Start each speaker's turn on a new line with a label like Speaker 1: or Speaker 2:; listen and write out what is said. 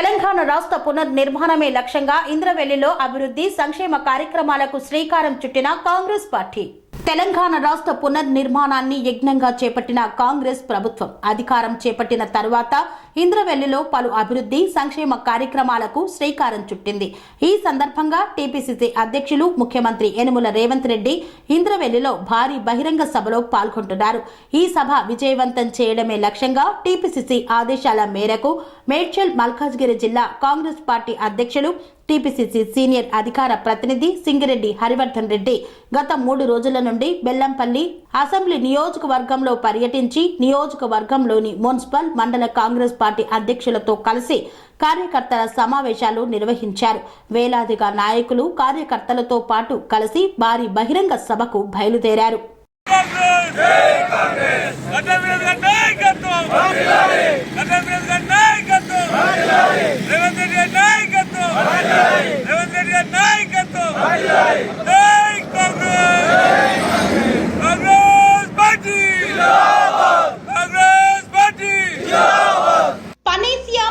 Speaker 1: తెలంగాణ రాష్ట్ర పునర్నిర్మాణమే లక్ష్యంగా ఇంద్రవెల్లిలో అభివృద్ధి సంక్షేమ కార్యక్రమాలకు శ్రీకారం చుట్టిన కాంగ్రెస్ పార్టీ. తెలంగాణ రాష్ట్ర పునర్నిర్మాణాన్ని యజ్ఞంగా చేపట్టిన కాంగ్రెస్ ప్రభుత్వం. అధికారం చేపట్టిన తర్వాత ఇంద్రవెల్లిలో పలు అభివృద్ధి సంక్షేమ కార్యక్రమాలకు శ్రీకారం చుట్టింది. ఈ సందర్భంగా టీపీసీసీ అధ్యక్షులు ముఖ్యమంత్రి యనుమల రేవంత్ రెడ్డి ఇంద్రవెల్లిలో భారీ బహిరంగ సభలో పాల్గొంటున్నారు. ఈ సభ విజయవంతం చేయడమే లక్ష్యంగా టీపీసీసీ ఆదేశాల మేరకు మేడ్చల్ మల్కాజ్గిరి జిల్లా కాంగ్రెస్ పార్టీ అధ్యక్షులు టీపీసీసీ సీనియర్ అధికార ప్రతినిధి సింగిరెడ్డి హరివర్ధన్ రెడ్డి గత మూడు రోజుల నుండి బెల్లంపల్లి అసెంబ్లీ నియోజకవర్గంలో పర్యటించి నియోజకవర్గంలోని మున్సిపల్ మండల కాంగ్రెస్ పార్టీ అధ్యక్షులతో కలిసి కార్యకర్తల సమావేశాలు నిర్వహించారు. వేలాదిగా నాయకులు కార్యకర్తలతో పాటు కలిసి భారీ బహిరంగ సభకు బయలుదేరారు
Speaker 2: కాంగ్రెస్ నాయకత్వం నాయకత్వం నాయకత్వం రేవంత్ రెడ్డి గారి నాయకత్వం రేవంత్ రెడ్డి గారి నాయకత్వం జై Congress Congress party Congress party
Speaker 1: Panacea